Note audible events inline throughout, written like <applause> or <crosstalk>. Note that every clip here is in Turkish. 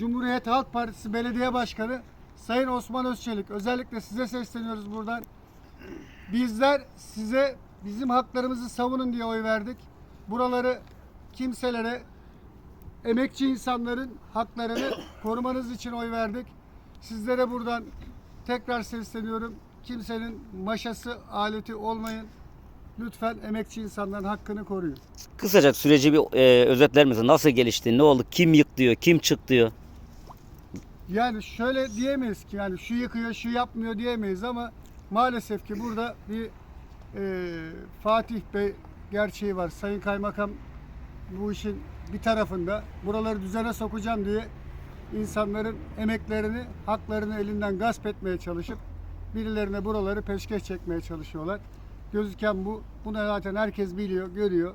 Cumhuriyet Halk Partisi Belediye Başkanı Sayın Osman Özçelik. Özellikle size sesleniyoruz buradan. Bizler size bizim haklarımızı savunun diye oy verdik. Buraları kimselere, emekçi insanların haklarını <coughs> korumanız için oy verdik. Sizlere buradan tekrar sesleniyorum. Kimsenin maşası, aleti olmayın. Lütfen emekçi insanların hakkını koruyun. Kısaca süreci bir e, özetler misin? Nasıl gelişti? Ne oldu? Kim yık diyor? Kim çık diyor? Yani şöyle diyemeyiz ki yani şu yıkıyor, şu yapmıyor diyemeyiz ama maalesef ki burada bir e, Fatih Bey gerçeği var. Sayın Kaymakam bu işin bir tarafında buraları düzene sokacağım diye insanların emeklerini, haklarını elinden gasp etmeye çalışıp birilerine buraları peşkeş çekmeye çalışıyorlar. Gözüken bu. Bunu zaten herkes biliyor, görüyor.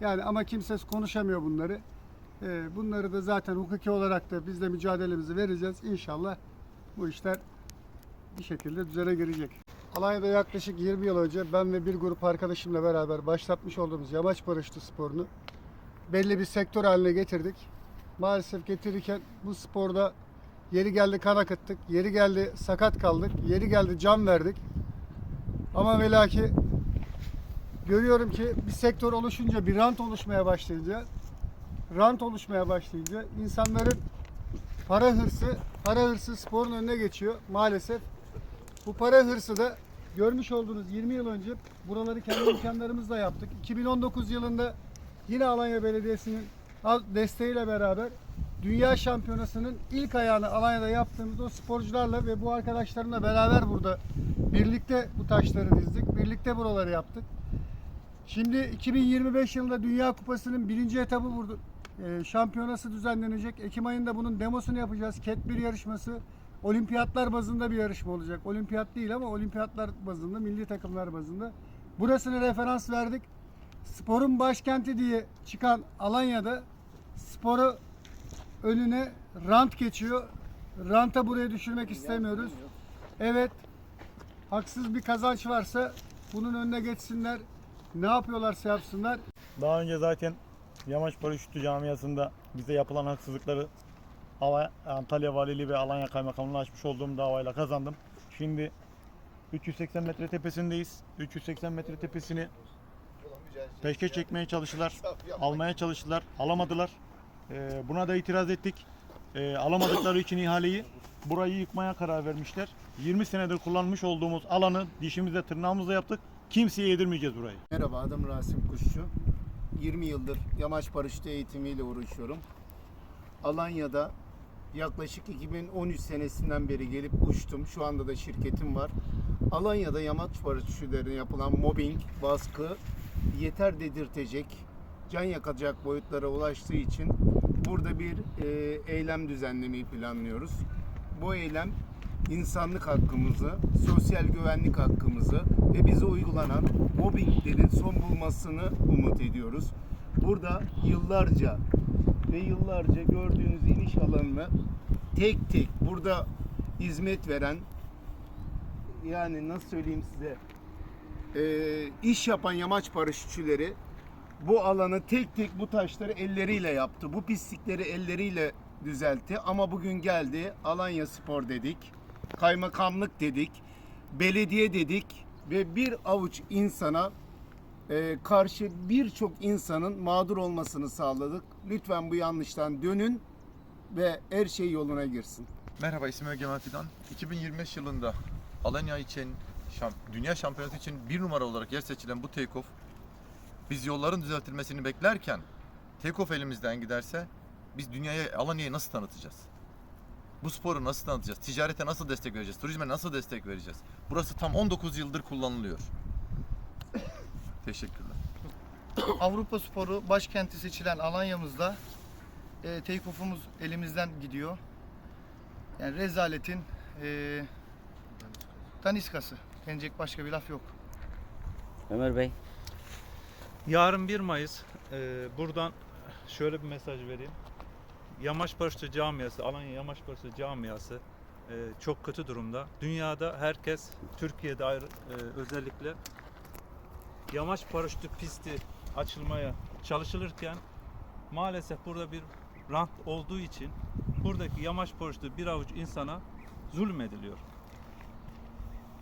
Yani ama kimse konuşamıyor bunları. Ee, bunları da zaten hukuki olarak da biz de mücadelemizi vereceğiz. İnşallah bu işler bir şekilde düzene girecek. Alanya'da yaklaşık 20 yıl önce ben ve bir grup arkadaşımla beraber başlatmış olduğumuz yamaç paraşütü sporunu belli bir sektör haline getirdik. Maalesef getirirken bu sporda yeri geldi kan akıttık, yeri geldi sakat kaldık, yeri geldi can verdik. Ama ve lakin görüyorum ki bir sektör oluşunca, bir rant oluşmaya başlayınca rant oluşmaya başlayınca insanların para hırsı, para hırsı sporun önüne geçiyor maalesef. Bu para hırsı da görmüş olduğunuz 20 yıl önce buraları kendi <coughs> imkanlarımızla yaptık. 2019 yılında yine Alanya Belediyesi'nin desteğiyle beraber Dünya Şampiyonası'nın ilk ayağını Alanya'da yaptığımız o sporcularla ve bu arkadaşlarımla beraber burada birlikte bu taşları dizdik. Birlikte buraları yaptık. Şimdi 2025 yılında Dünya Kupası'nın birinci etabı burada e, şampiyonası düzenlenecek. Ekim ayında bunun demosunu yapacağız. Ket 1 yarışması. Olimpiyatlar bazında bir yarışma olacak. Olimpiyat değil ama olimpiyatlar bazında, milli takımlar bazında. Burasını referans verdik. Sporun başkenti diye çıkan Alanya'da sporu önüne rant geçiyor. Ranta buraya düşürmek istemiyoruz. Evet, haksız bir kazanç varsa bunun önüne geçsinler. Ne yapıyorlarsa yapsınlar. Daha önce zaten Yamaç Paraşütü Camiası'nda bize yapılan haksızlıkları Antalya Valiliği ve Alanya Kaymakamlığı'na açmış olduğum davayla kazandım. Şimdi 380 metre tepesindeyiz. 380 metre tepesini peşke çekmeye çalıştılar. Almaya çalıştılar. Alamadılar. Ee, buna da itiraz ettik. Ee, alamadıkları için ihaleyi burayı yıkmaya karar vermişler. 20 senedir kullanmış olduğumuz alanı dişimizle tırnağımızla yaptık. Kimseye yedirmeyeceğiz burayı. Merhaba adım Rasim Kuşçu. 20 yıldır yamaç paraşütü eğitimiyle uğraşıyorum. Alanya'da yaklaşık 2013 senesinden beri gelip uçtum. Şu anda da şirketim var. Alanya'da yamaç paraşütlerine yapılan mobbing, baskı yeter dedirtecek, can yakacak boyutlara ulaştığı için burada bir e, eylem düzenlemeyi planlıyoruz. Bu eylem insanlık hakkımızı, sosyal güvenlik hakkımızı ve bize uygulanan mobbinglerin son bulmasını umut ediyoruz. Burada yıllarca ve yıllarca gördüğünüz iniş alanını tek tek burada hizmet veren yani nasıl söyleyeyim size eee, iş yapan yamaç paraşütçüleri bu alanı tek tek bu taşları elleriyle yaptı. Bu pislikleri elleriyle düzeltti. Ama bugün geldi Alanya Spor dedik. Kaymakamlık dedik. Belediye dedik. Ve bir avuç insana e, karşı birçok insanın mağdur olmasını sağladık. Lütfen bu yanlıştan dönün ve her şey yoluna girsin. Merhaba ismim Egemen Fidan. 2025 yılında Alanya için şamp- Dünya Şampiyonası için bir numara olarak yer seçilen bu take-off biz yolların düzeltilmesini beklerken take-off elimizden giderse biz dünyaya Alanya'yı nasıl tanıtacağız? Bu sporu nasıl tanıtacağız? Ticarete nasıl destek vereceğiz? Turizme nasıl destek vereceğiz? Burası tam 19 yıldır kullanılıyor. <coughs> Teşekkürler. Avrupa sporu başkenti seçilen Alanya'mızda e, take-off'umuz elimizden gidiyor. Yani rezaletin e, daniskası. Denecek başka bir laf yok. Ömer Bey. Yarın 1 Mayıs e, buradan şöyle bir mesaj vereyim. Yamaç Paraşütü Camiası, Alanya Yamaç Paraşütü Camiası e, çok kötü durumda. Dünyada herkes, Türkiye'de ayrı, e, özellikle yamaç paraşütü pisti açılmaya çalışılırken maalesef burada bir rant olduğu için buradaki yamaç paraşütü bir avuç insana zulmediliyor.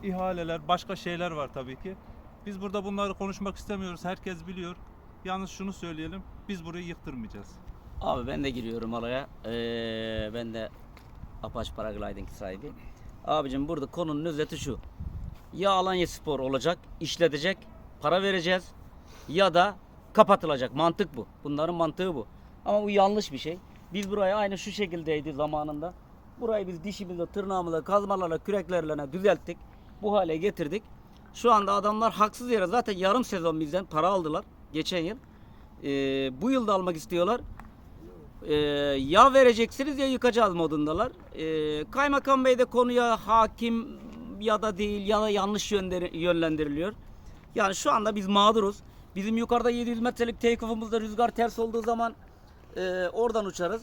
İhaleler, başka şeyler var tabii ki. Biz burada bunları konuşmak istemiyoruz. Herkes biliyor. Yalnız şunu söyleyelim. Biz burayı yıktırmayacağız. Abi ben de giriyorum araya. Ee, ben de Apache Paragliding sahibi. Abicim burada konunun özeti şu. Ya Alanya Spor olacak, işletecek, para vereceğiz ya da kapatılacak. Mantık bu. Bunların mantığı bu. Ama bu yanlış bir şey. Biz burayı aynı şu şekildeydi zamanında. Burayı biz dişimizle, tırnağımızla, kazmalarla, küreklerle düzelttik. Bu hale getirdik. Şu anda adamlar haksız yere zaten yarım sezon bizden para aldılar geçen yıl. Ee, bu yıl da almak istiyorlar. Ee, ya vereceksiniz ya yıkacağız modundalar. Ee, Kaymakam Bey de konuya hakim ya da değil ya da yanlış yönlendiriliyor. Yani şu anda biz mağduruz. Bizim yukarıda 700 metrelik take-off'umuzda rüzgar ters olduğu zaman e, oradan uçarız.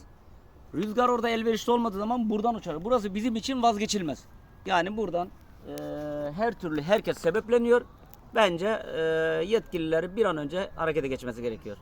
Rüzgar orada elverişli olmadığı zaman buradan uçarız. Burası bizim için vazgeçilmez. Yani buradan e, her türlü herkes sebepleniyor. Bence e, yetkililer bir an önce harekete geçmesi gerekiyor.